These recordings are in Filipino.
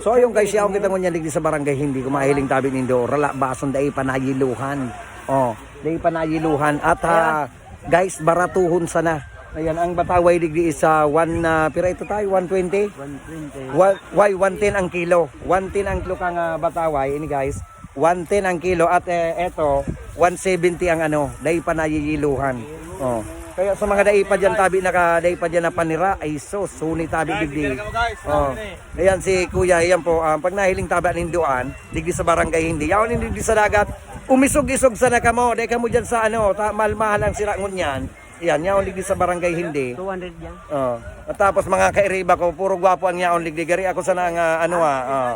So yung guys, yaw kita ngunyan digdi sa barangay hindi ko mahiling tabi nindo. Rala bason dai panayiluhan. Oh, dai panayiluhan at ah, guys baratuhon sana. Ayan ang bataway digdi isa 1 na pira ito tayo 120. 120. Wa- Why 110 ang kilo? 110 ang kilo kang ah, bataway ini guys. 110 ang kilo at eh, eto 170 ang ano, dai panayiluhan. Oh. Kaya sa mga dai pa diyan tabi naka dai pa diyan na panira ay so suni tabi digdi. Oh. Ayan si Kuya, ayan po, um, pag nahiling taba ninduan, digdi sa barangay hindi. Yawan hindi digdi sa dagat, umisog-isog sa nakamo, dahil kamo dyan sa ano, ta, mahal-mahal ang sirangon yan. Yan, yawan digdi sa barangay hindi. 200 yan. Oh. At tapos mga kairiba ko, puro gwapo ang yaon ligdi. Gari ako sa nang ah, ano ah. oh.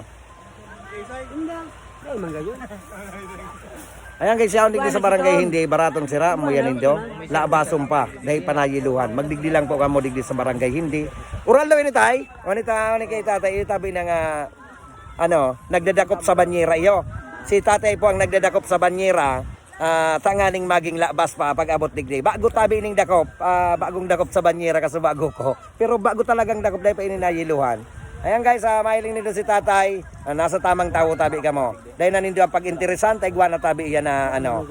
Hindi. Ay, man. Ayan guys, yaon digdi sa barangay hindi, baratong sira mo yan indo. Laabasong pa, dahil panayiluhan. Magdigdi lang po kamo digdi sa barangay hindi. Ural daw ini tay. O ni ta, ni kay tatay, itabi ng ah, ano, nagdadakop sa banyera iyo. Si tatay po ang nagdadakop sa banyera. ah tanganing maging labas pa pag abot digdi. Bago tabi ning dakop, ah, bagong dakop sa banyera kasi bago ko. Pero bago talagang dakop dahil pa ininayiluhan. Ayan guys, uh, mahiling nito si tatay. Ah, nasa tamang tao tabi ka mo. Dahil nanindo ang pag-interesante, igwa na tabi iyan na ano.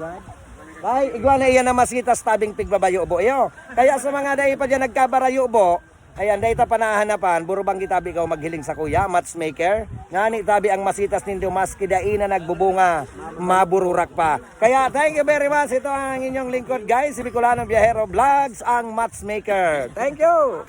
Ay, igwa na iyan na masitas tabing pigbabayo bo iyo. Kaya sa mga dahil pa dyan nagkabarayo bo, ayan, dahil ta panahanapan, buro bang kitabi ikaw maghiling sa kuya, matchmaker. Ngani tabi ang masitas nindo mas kidain na nagbubunga, mabururak pa. Kaya thank you very much. Ito ang inyong lingkod guys, si Bicolano Viajero Vlogs, ang matchmaker. Thank you!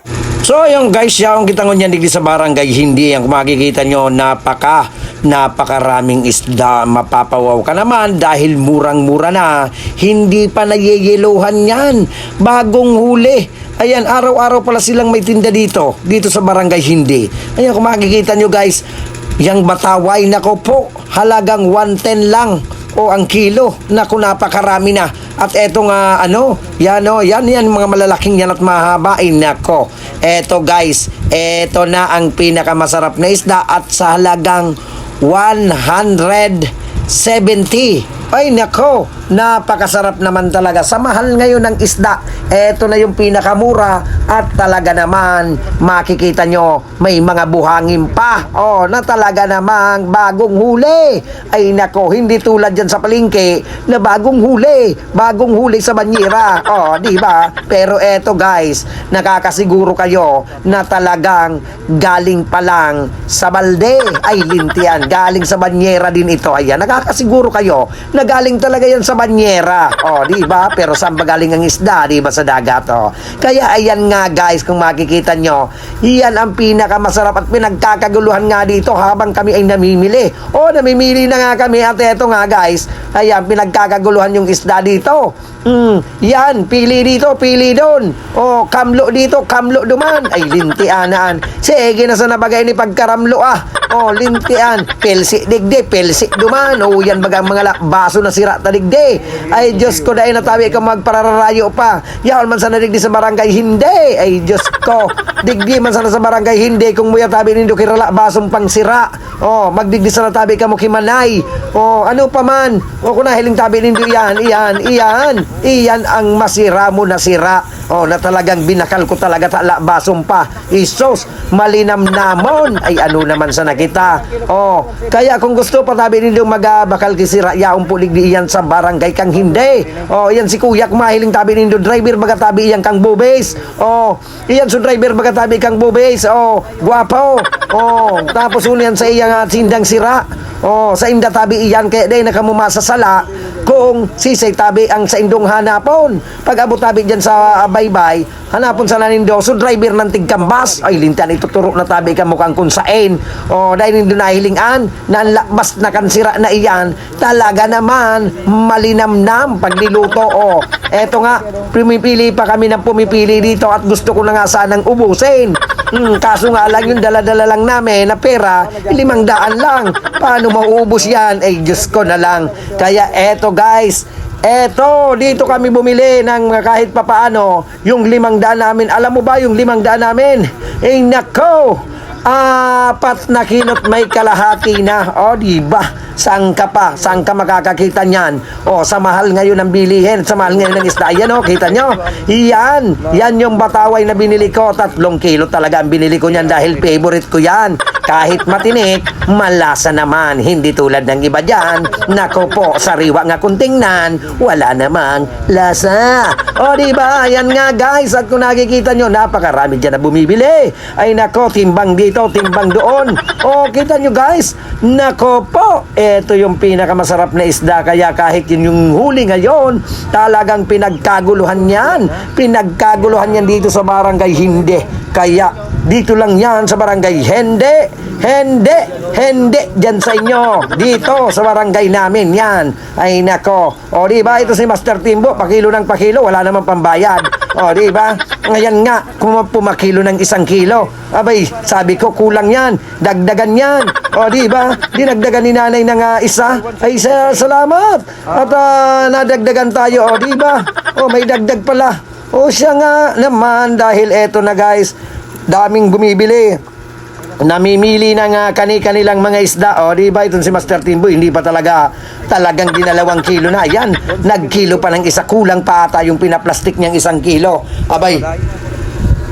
So yung guys, yung kita ngunyan digdi sa barangay, hindi yung makikita nyo, napaka, napakaraming isda, mapapawaw ka naman dahil murang-mura na, hindi pa nayeyeluhan yan, bagong huli. Ayan, araw-araw pala silang may tinda dito, dito sa barangay hindi. Ayan, kung makikita nyo guys, yung bataway, nako po, halagang 110 lang o ang kilo. Naku, napakarami na. At eto nga, ano, yan o, yan, yan, mga malalaking yan at mahaba. Ay, nako. Eto guys, eto na ang pinakamasarap na isda at sa halagang 170. Ay, nako, napakasarap naman talaga. Sa mahal ngayon ng isda, eto na yung pinakamura at talaga naman, makikita nyo, may mga buhangin pa. Oh, na talaga namang bagong huli. Ay, nako, hindi tulad dyan sa palengke na bagong huli. Bagong huli sa banyera. Oh, di ba? Pero eto guys, nakakasiguro kayo na talagang galing pa lang sa balde. Ay, lintian. Galing sa banyera din ito. Ayan, nakakasiguro kayo na galing talaga yan sa banyera. Oh, di ba? Pero saan ba galing ang isda? Di ba sa dagat? Oh. Kaya ayan nga guys, kung makikita nyo, yan ang pinakamasarap at pinagkakaguluhan nga dito habang kami ay namimili. Oh, namimili na nga kami at eto nga guys, ayan, pinagkakaguluhan yung isda dito. Hmm, yan, pili dito, pili doon. Oh, kamlo dito, kamlo duman. Ay, lintianaan. Sige na sa nabagay ni pagkaramlo ah. Oh, lintian. Pelsi digdi, pelsi duman. Oh, yan bagang mga la- baso na sira ta digdi. Ay, Diyos ko, dahil natabi ka magpararayo pa. Yaon man sana digdi sa barangay, hindi. Ay, Diyos ko. Digdi man sana sa barangay, hindi. Kung muya tabi nindo kirala, basong pang sira. Oh, magdigdi sa natabi ka mo kimanay. Oh, ano pa man. Oh, kung nahiling tabi nindo yan, iyan, iyan. Iyan ang masira mo na sira. Oh, na talagang binakal ko talaga tala basong pa. Isos, malinam namon. Ay ano naman sa nakita. Oh, kaya kung gusto pa tabi nindo magabakal kisira yaong pulig di iyan sa barangay kang hindi. Oh, iyan si kuya kumahiling tabi nindo driver baga tabi iyan kang bubes. Oh, iyan so driver baga tabi kang bubes. Oh, guwapo. Oh, tapos uniyan sa iyang uh, sindang sira. Oh, sa inda tabi iyan kaya day nakamumasa sala kung sisay tabi ang sa indong hanapon. Pag abot tabi dyan sa uh, baybay, hanapon sa nanindo, so driver ng tigkambas, ay lintan ituturo na tabi ka mukhang kung sain. O dahil hindi na ang lakbas na kansira na iyan, talaga naman malinamnam pag niluto. O, eto nga, pumipili pa kami ng pumipili dito at gusto ko na nga sanang ubusin. Hmm, kaso nga lang yung dala-dala lang namin na pera, limang daan lang. Paano mauubos yan? Eh, Diyos ko na lang. Kaya eto guys, eto, dito kami bumili ng kahit papaano, yung limang daan namin. Alam mo ba yung limang daan namin? Eh, nako! Apat na kinot may kalahati na. O, di ba? Saan ka pa? Saan ka makakakita niyan? O, sa mahal ngayon ng bilihin, sa mahal ngayon ng isda. Yan o, kita nyo? Yan. Yan yung bataway na binili ko. Tatlong kilo talaga ang binili ko niyan dahil favorite ko yan. Kahit matinik, malasa naman. Hindi tulad ng iba dyan. Nako po, sariwa nga kung tingnan, wala namang lasa. O, di ba? Yan nga guys. At kung nakikita nyo, napakarami dyan na bumibili. Ay nako, timbang dito, timbang doon. O, kita nyo guys. Nako po, ito yung pinakamasarap na isda. Kaya kahit yun yung huli ngayon, talagang pinagkaguluhan yan. Pinagkaguluhan yan dito sa barangay Hindi. Kaya dito lang yan sa barangay Hindi. Hindi, hindi dyan sa inyo. Dito sa barangay namin yan. Ay nako. O di ba ito si Master Timbo, pakilo ng pakilo, wala namang pambayad. O di ba? Ngayon nga, kung pumakilo ng isang kilo, abay, sabi ko kulang yan, dagdagan yan. O di ba? Dinagdagan ni nanay ng ah, isa. Ay sa, salamat. At ah, nadagdagan tayo, o di ba? O may dagdag pala. O siya nga naman dahil eto na guys, daming bumibili namimili ng uh, kani-kanilang mga isda. O, di ba? Itong si Master Timbo, hindi pa talaga talagang ginalawang kilo na. Yan, nagkilo pa ng isa. Kulang pa ata yung pinaplastik niyang isang kilo. Abay,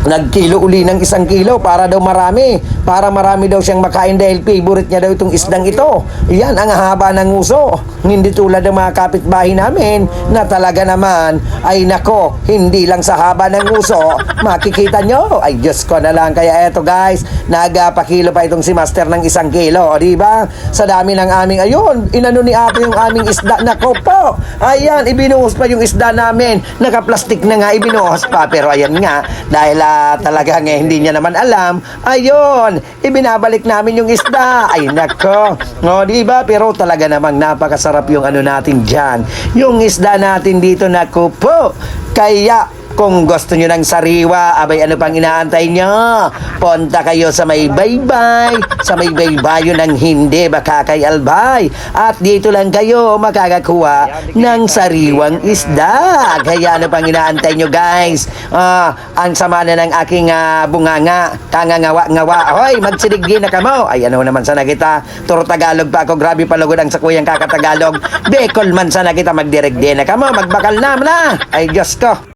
nagkilo uli ng isang kilo para daw marami. Para marami daw siyang makain dahil favorite niya daw itong isdang ito. Yan, ang haba ng uso. Hindi tulad ng mga kapitbahay namin na talaga naman ay nako, hindi lang sa haba ng uso, makikita nyo. Ay, Diyos ko na lang. Kaya eto guys, nagpakilo pa itong si Master ng isang kilo. Di ba? Sa dami ng aming, ayun, inano ni ate yung aming isda. Nako po. Ayan, ibinuhos pa yung isda namin. Nakaplastik na nga, ibinuhos pa. Pero ayan nga, dahil ah, talagang eh, hindi niya naman alam, ayun, ibinabalik namin yung isda. Ay, nako. O, di ba? Pero talaga namang napakasarap yung ano natin dyan. Yung isda natin dito, nako po. Kaya, kung gusto nyo ng sariwa, abay ano pang inaantay nyo? Punta kayo sa may baybay, sa may baybayo ng hindi baka kay Albay. At dito lang kayo makakakuha ng sariwang isda. Kaya ano pang inaantay nyo guys? Ah, ang sama na ng aking ah, bunganga, kangangawa-ngawa. Hoy, magsidigdi na kamo. Ay ano naman sana kita. Turo Tagalog pa ako, grabe palugod ang sakuyang kakatagalog. Bekol man sana kita magdiregdi na kamo, magbakal na na. Ay Diyos ko.